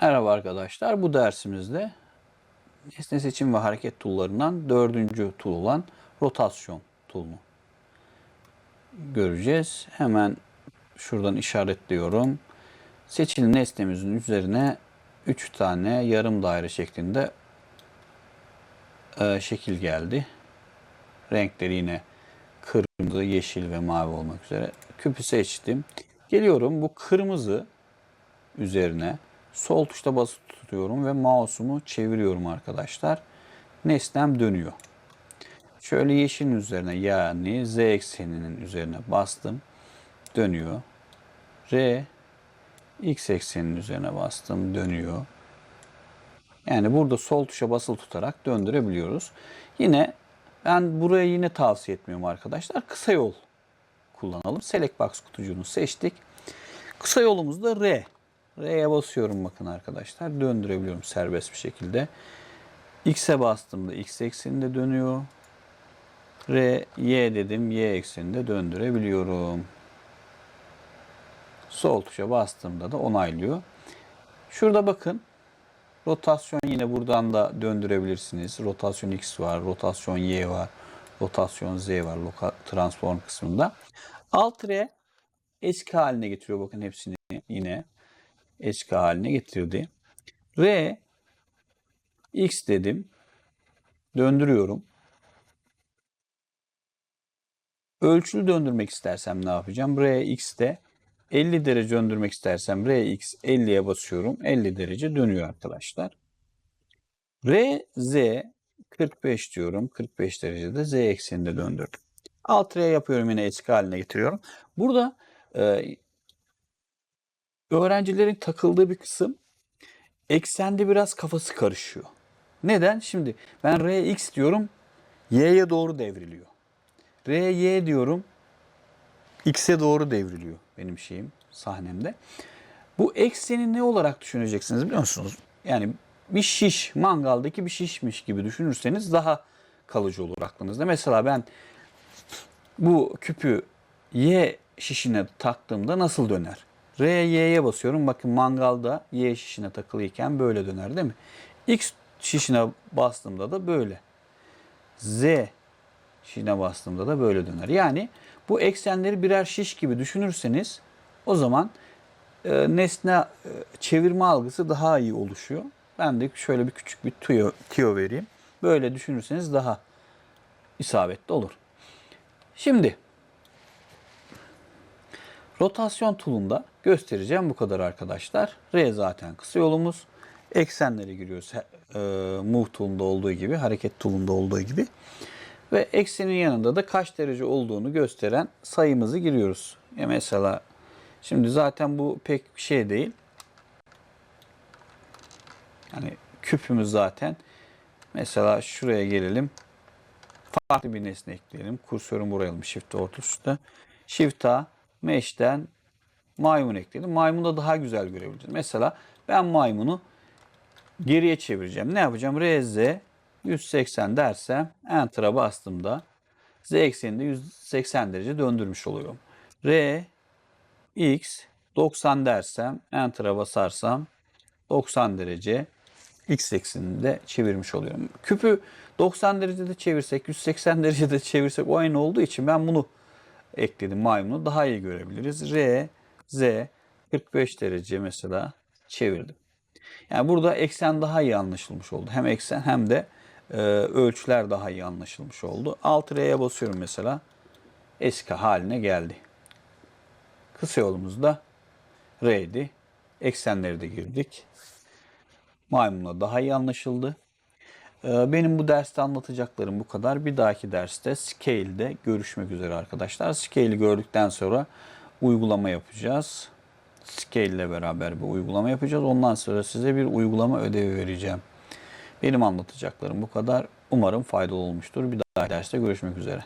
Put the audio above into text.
Merhaba arkadaşlar. Bu dersimizde nesne seçim ve hareket tool'larından dördüncü tool olan rotasyon tool'unu göreceğiz. Hemen şuradan işaretliyorum. Seçili nesnemizin üzerine 3 tane yarım daire şeklinde e, şekil geldi. Renkleri yine kırmızı, yeşil ve mavi olmak üzere. Küpü seçtim. Geliyorum bu kırmızı üzerine sol tuşta basılı tutuyorum ve mouse'umu çeviriyorum arkadaşlar. Nesnem dönüyor. Şöyle yeşilin üzerine yani z ekseninin üzerine bastım. Dönüyor. R x ekseninin üzerine bastım. Dönüyor. Yani burada sol tuşa basılı tutarak döndürebiliyoruz. Yine ben buraya yine tavsiye etmiyorum arkadaşlar. Kısa yol kullanalım. Select Box kutucuğunu seçtik. Kısa yolumuz da R. R'ye basıyorum bakın arkadaşlar. Döndürebiliyorum serbest bir şekilde. X'e bastığımda X ekseninde dönüyor. R, Y dedim. Y ekseninde döndürebiliyorum. Sol tuşa bastığımda da onaylıyor. Şurada bakın. Rotasyon yine buradan da döndürebilirsiniz. Rotasyon X var, rotasyon Y var, rotasyon Z var loka, transform kısmında. Alt R eski haline getiriyor bakın hepsini yine eski haline getirdi. R X dedim. Döndürüyorum. Ölçülü döndürmek istersem ne yapacağım? R X'te 50 derece döndürmek istersem R X 50'ye basıyorum. 50 derece dönüyor arkadaşlar. R Z 45 diyorum. 45 derecede Z ekseninde döndürdüm. Alt R yapıyorum yine eski haline getiriyorum. Burada e, öğrencilerin takıldığı bir kısım eksende biraz kafası karışıyor. Neden? Şimdi ben Rx diyorum Y'ye doğru devriliyor. Ry diyorum X'e doğru devriliyor benim şeyim sahnemde. Bu ekseni ne olarak düşüneceksiniz biliyor musunuz? Yani bir şiş, mangaldaki bir şişmiş gibi düşünürseniz daha kalıcı olur aklınızda. Mesela ben bu küpü Y şişine taktığımda nasıl döner? R, Y'ye basıyorum. Bakın mangalda Y şişine takılıyken böyle döner değil mi? X şişine bastığımda da böyle. Z şişine bastığımda da böyle döner. Yani bu eksenleri birer şiş gibi düşünürseniz o zaman e, nesne e, çevirme algısı daha iyi oluşuyor. Ben de şöyle bir küçük bir tüyo, tüyo vereyim. Böyle düşünürseniz daha isabetli olur. Şimdi rotasyon tool'unda göstereceğim bu kadar arkadaşlar. R zaten kısa yolumuz. Eksenleri giriyoruz. E, move tool'unda olduğu gibi, hareket tool'unda olduğu gibi. Ve eksenin yanında da kaç derece olduğunu gösteren sayımızı giriyoruz. Ya mesela şimdi zaten bu pek bir şey değil. Yani küpümüz zaten. Mesela şuraya gelelim. Farklı bir nesne ekleyelim. Kursörün buraya alalım. Shift orta Shift A, Mesh'ten maymun ekledim. Maymunda daha güzel görebiliriz. Mesela ben maymunu geriye çevireceğim. Ne yapacağım? RZ 180 dersem Enter'a bastığımda Z ekseninde 180 derece döndürmüş oluyorum. R X 90 dersem Enter'a basarsam 90 derece X ekseninde çevirmiş oluyorum. Küpü 90 derecede çevirsek, 180 derecede çevirsek o aynı olduğu için ben bunu ekledim maymunu. Daha iyi görebiliriz. R, Z 45 derece mesela çevirdim. Yani burada eksen daha iyi anlaşılmış oldu. Hem eksen hem de e, ölçüler daha iyi anlaşılmış oldu. Alt R'ye basıyorum mesela. Eski haline geldi. Kısa yolumuzda R'di. Eksenleri de girdik. Maymunla daha iyi anlaşıldı. E, benim bu derste anlatacaklarım bu kadar. Bir dahaki derste Scale'de görüşmek üzere arkadaşlar. Scale'i gördükten sonra uygulama yapacağız. Scale ile beraber bir uygulama yapacağız. Ondan sonra size bir uygulama ödevi vereceğim. Benim anlatacaklarım bu kadar. Umarım faydalı olmuştur. Bir daha derste görüşmek üzere.